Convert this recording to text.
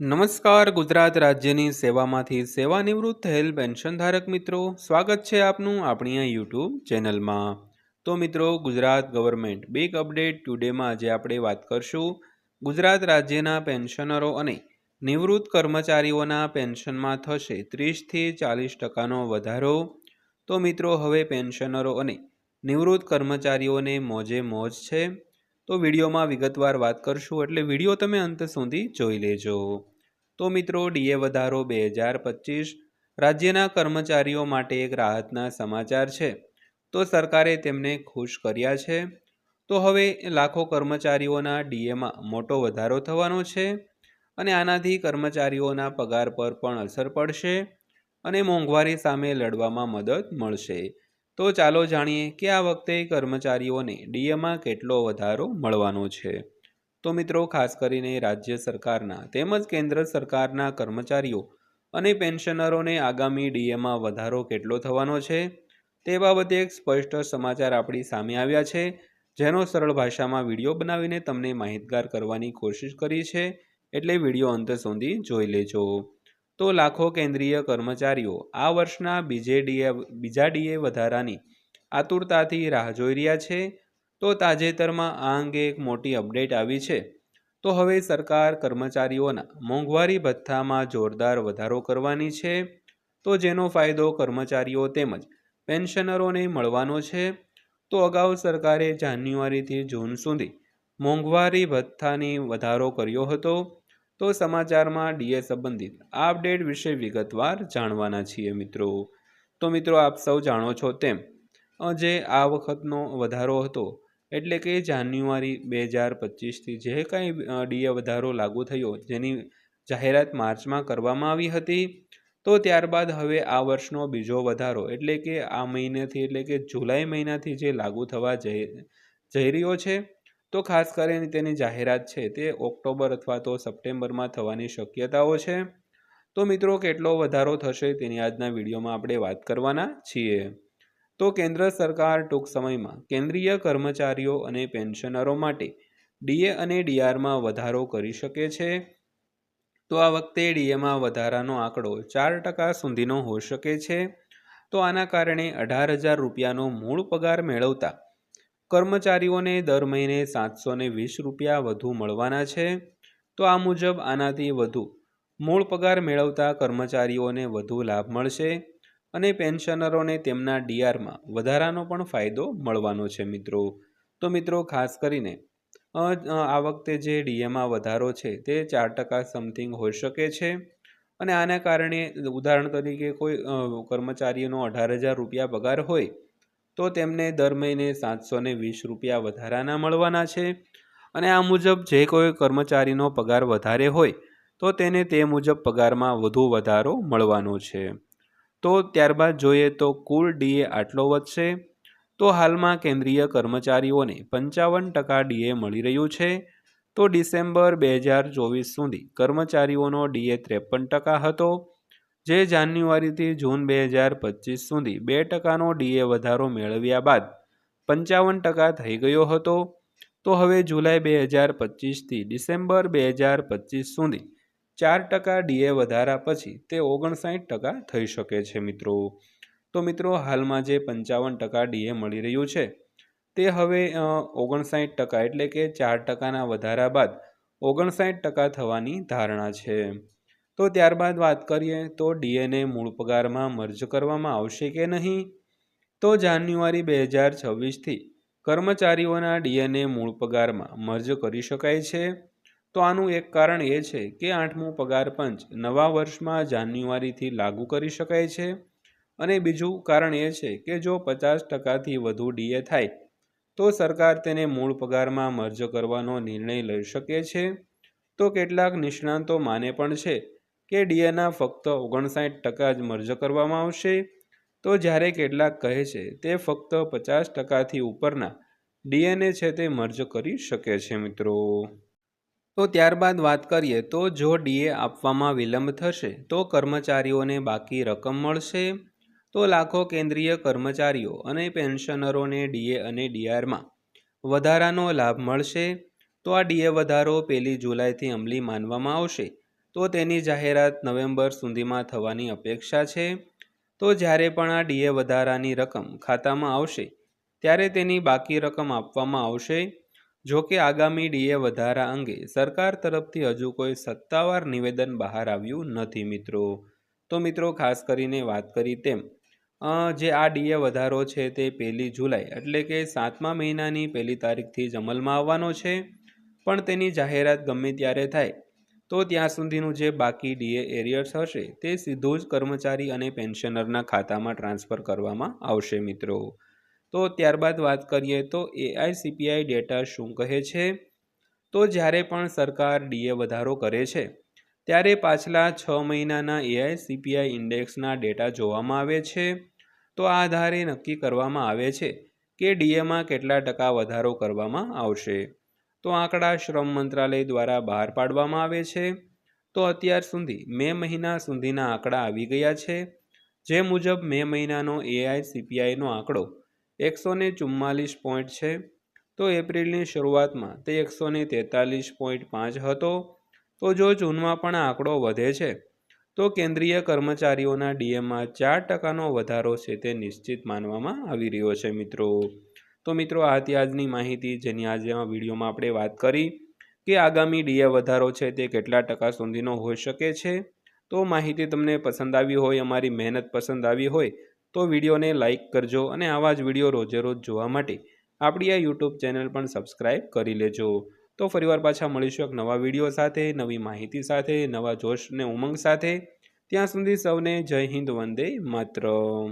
નમસ્કાર, ગુજરાત રાજ્યની સેવામાંથી સેવાનિવૃત્ત થયેલ પેન્શનધારક મિત્રો. સ્વાગત છે આપનું આપણી આ યુટ્યુબ ચેનલમાં. તો મિત્રો, ગુજરાત ગવર્મેન્ટ બિગ અપડેટ ટુડેમાં આજે આપણે વાત કરશું. ગુજરાત રાજ્યના પેન્શનરો અને નિવૃત્ત કર્મચારીઓના પેન્શનમાં થશે ત્રીસથી ચાલીસ ટકાનો વધારો. તો મિત્રો, હવે પેન્શનરો અને નિવૃત્ત કર્મચારીઓને મોજે મોજ છે. તો વિડીયોમાં વિગતવાર વાત કરશું, એટલે વીડિયો તમે અંત સુધી જોઈ લેજો. તો મિત્રો, ડીએ વધારો બે હજાર પચીસ. રાજ્યના કર્મચારીઓ માટે એક રાહતના સમાચાર છે. તો સરકારે તેમને ખુશ કર્યા છે. તો હવે લાખો કર્મચારીઓના ડીએમાં મોટો વધારો થવાનો છે અને આનાથી કર્મચારીઓના પગાર પર પણ અસર પડશે અને મોંઘવારી સામે લડવામાં મદદ મળશે. તો ચાલો જાણીએ કે આ વખતે કર્મચારીઓને ડીએમાં કેટલો વધારો મળવાનો છે. તો મિત્રો, ખાસ કરીને રાજ્ય સરકારના તેમજ કેન્દ્ર સરકારના કર્મચારીઓ અને પેન્શનરોને આગામી ડીએમાં વધારો કેટલો થવાનો છે, તે બાબતે એક સ્પષ્ટ સમાચાર આપણી સામે આવ્યા છે, જેનો સરળ ભાષામાં વીડિયો બનાવીને તમને માહિતગાર કરવાની કોશિશ કરી છે, એટલે વીડિયો અંત સુધી જોઈ લેજો. તો લાખો કેન્દ્રીય કર્મચારીઓ આ વર્ષના બીજે ડીએ, બીજા ડીએ વધારાની આતુરતાથી રાહ જોઈ રહ્યા છે. તો તાજેતરમાં આ અંગે એક મોટી અપડેટ આવી છે. તો હવે સરકાર કર્મચારીઓના મોંઘવારી ભથ્થામાં જોરદાર વધારો કરવાની છે. તો જેનો ફાયદો કર્મચારીઓ તેમજ પેન્શનરોને મળવાનો છે. તો અગાઉ સરકારે જાન્યુઆરીથી જૂન સુધી મોંઘવારી ભથ્થાની વધારો કર્યો હતો. તો સમાચારમાં ડીએ સંબંધિત આ અપડેટ વિશે વિગતવાર જાણવાના છીએ મિત્રો. તો મિત્રો આપ સૌ જાણો છો તેમ જે આ વખતનો વધારો હતો એટલે કે જાન્યુઆરી બે હજાર પચીસથી જે કાંઈ ડીએ વધારો લાગુ થયો જેની જાહેરાત માર્ચમાં કરવામાં આવી હતી, તો ત્યારબાદ હવે આ વર્ષનો બીજો વધારો એટલે કે આ મહિનેથી એટલે કે જુલાઈ મહિનાથી જે લાગુ થવા જઈ જઈ રહ્યો છે તો ખાસ કરીને તેની જાહેરાત છે તે ઓક્ટોબર અથવા તો સપ્ટેમ્બરમાં થવાની શક્યતાઓ છે. તો મિત્રો, કેટલો વધારો થશે તેની આજના વિડીયોમાં આપણે વાત કરવાના છીએ. તો કેન્દ્ર સરકાર ટૂંક સમયમાં કેન્દ્રીય કર્મચારીઓ અને પેન્શનરો માટે ડીએ અને ડીઆરમાં વધારો કરી શકે છે. તો આ વખતે ડીએમાં વધારાનો આંકડો ચાર ટકા સુધીનો હોઈ શકે છે. તો આના કારણે અઢાર હજાર રૂપિયાનો મૂળ પગાર મેળવતા કર્મચારીઓને દર મહિને સાતસો વીસ રૂપિયા વધુ મળવાના છે. તો આ મુજબ આનાથી વધુ મૂળ પગાર મેળવતા કર્મચારીઓને વધુ લાભ મળશે અને પેન્શનરોને તેમના ડીઆરમાં વધારાનો પણ ફાયદો મળવાનો છે મિત્રો. તો મિત્રો, ખાસ કરીને આ વખતે જે ડીએમાં વધારો છે તે ચાર ટકા સમથિંગ હોઈ શકે છે અને આના કારણે ઉદાહરણ તરીકે કોઈ કર્મચારીનો અઢાર હજાર રૂપિયા પગાર હોય તો તેમને દર મહિને સાતસો વીસ રૂપિયા વધારાના મળવાના છે. અને આ મુજબ જે કોઈ કર્મચારીનો પગાર વધારે હોય, તો તેને તે મુજબ પગારમાં વધુ વધારો મળવાનો છે. તો ત્યારબાદ જોઈએ તો કુલ ડીએ આટલો વધશે. તો હાલમાં કેન્દ્રીય કર્મચારીઓને પંચાવન ટકા ડીએ મળી રહ્યું છે. તો ડિસેમ્બર બે હજાર ચોવીસ સુધી કર્મચારીઓનો ડીએ ત્રેપન ટકા હતો. જે જાન્યુઆરીથી જૂન બે હજાર પચીસ સુધી બે ટકાનો ડીએ વધારો મેળવ્યા બાદ પંચાવન ટકા થઈ ગયો હતો. તો હવે જુલાઈ બે હજાર પચીસથી ડિસેમ્બર બે હજાર પચીસ સુધી ચાર ટકા ડીએ વધારા પછી તે ઓગણસાઠ ટકા થઈ શકે છે મિત્રો. તો મિત્રો, હાલમાં જે પંચાવન ટકા ડીએ મળી રહ્યું છે, તે હવે ઓગણસાઠ ટકા એટલે કે ચાર ટકાના વધારા બાદ ઓગણસાઠ ટકા થવાની ધારણા છે. તો ત્યારબાદ વાત કરીએ, તો ડીએનએ મૂળ પગારમાં મર્જ કરવામાં આવશે કે નહીં? તો જાન્યુઆરી બે હજાર છવ્વીસથી કર્મચારીઓના ડીએનએ મૂળ પગારમાં મર્જ કરી શકાય છે. તો આનું એક કારણ એ છે કે આઠમું પગાર પંચ નવા વર્ષમાં જાન્યુઆરીથી લાગુ કરી શકાય છે. અને બીજું કારણ એ છે કે જો પચાસ ટકાથી વધુ ડીએ થાય, તો સરકાર તેને મૂળ પગારમાં મર્જ કરવાનો નિર્ણય લઈ શકે છે. તો કેટલાક નિષ્ણાંતો માને પણ છે કે ડીએના ફક્ત ઓગણસાઠ ટકા જ મર્જ કરવામાં આવશે? તો જ્યારે કેટલાક કહે છે તે ફક્ત પચાસ ટકાથી ઉપરના ડીએનએ છે તે મર્જ કરી શકે છે, મિત્રો. તો ત્યારબાદ વાત કરીએ, તો જો ડીએ આપવામાં વિલંબ થશે, તો કર્મચારીઓને બાકી રકમ મળશે? તો લાખો કેન્દ્રીય કર્મચારીઓ અને પેન્શનરોને ડીએ અને ડીઆરમાં વધારાનો લાભ મળશે? તો આ ડીએ વધારો પહેલી જુલાઈથી અમલી માનવામાં આવશે. તો તેની જાહેરાત નવેમ્બર સુધીમાં થવાની અપેક્ષા છે. તો જ્યારે પણ આ ડીએ વધારાની રકમ ખાતામાં આવશે, ત્યારે તેની બાકી રકમ આપવામાં આવશે. જો કે આગામી ડીએ વધારા અંગે સરકાર તરફથી હજુ કોઈ સત્તાવાર નિવેદન બહાર આવ્યું નથી મિત્રો. તો મિત્રો, ખાસ કરીને વાત કરી તેમ જે આ ડીએ વધારો છે તે પહેલી જુલાઈ એટલે કે સાતમા મહિનાની પહેલી તારીખથી જ અમલમાં આવવાનો છે. પણ તેની જાહેરાત ગમે ત્યારે થાય તો ત્યાં સુધીનું જે બાકી ડીએ એરિયર્સ હશે, તે સીધું જ કર્મચારી અને પેન્શનરના ખાતામાં ટ્રાન્સફર કરવામાં આવશે મિત્રો. તો ત્યારબાદ વાત કરીએ તો એઆઈસીપીઆઈ ડેટા શું કહે છે? તો જ્યારે પણ સરકાર ડીએ વધારો કરે છે, ત્યારે પાછલા છ મહિનાના એઆઈસીપીઆઈ ઇન્ડેક્સના ડેટા જોવામાં આવે છે. તો આ આધારે નક્કી કરવામાં આવે છે કે ડીએમાં કેટલા ટકા વધારો કરવામાં આવશે. તો આંકડા શ્રમ મંત્રાલય દ્વારા બહાર પાડવામાં આવે છે. તો અત્યાર સુધી મે મહિના સુધીના આંકડા આવી ગયા છે. જે મુજબ મે મહિનાનો એઆઈ સીપીઆઈનો આંકડો એકસો ને ચુમ્માલીસ પોઈન્ટ છે. તો એપ્રિલની શરૂઆતમાં તે એકસો ને તેતાલીસ પોઈન્ટ પાંચ હતો. તો જો જૂનમાં પણ આંકડો વધે છે, તો કેન્દ્રીય કર્મચારીઓના ડીએમાં ચાર ટકાનો વધારો છે તે નિશ્ચિત માનવામાં આવી રહ્યો છે મિત્રો. તો મિત્રો, આ હતી આજની માહિતી જેની આજે આ વિડીયોમાં આપણે વાત કરી કે આગામી ડીએ વધારો છે તે કેટલા ટકા સુધીનો હોઈ શકે છે. તો માહિતી તમને પસંદ આવી હોય, અમારી મહેનત પસંદ આવી હોય, તો વિડીયોને લાઇક કરજો અને આવા જ વીડિયો રોજે રોજ જોવા માટે આપણી આ યુટ્યુબ ચેનલ પણ સબસ્ક્રાઈબ કરી લેજો. તો ફરીવાર પાછા મળીશું એક નવા વીડિયો સાથે, નવી માહિતી સાથે, નવા જોશ અને ઉમંગ સાથે. ત્યાં સુધી સૌને જય હિન્દ, વંદે માતરમ.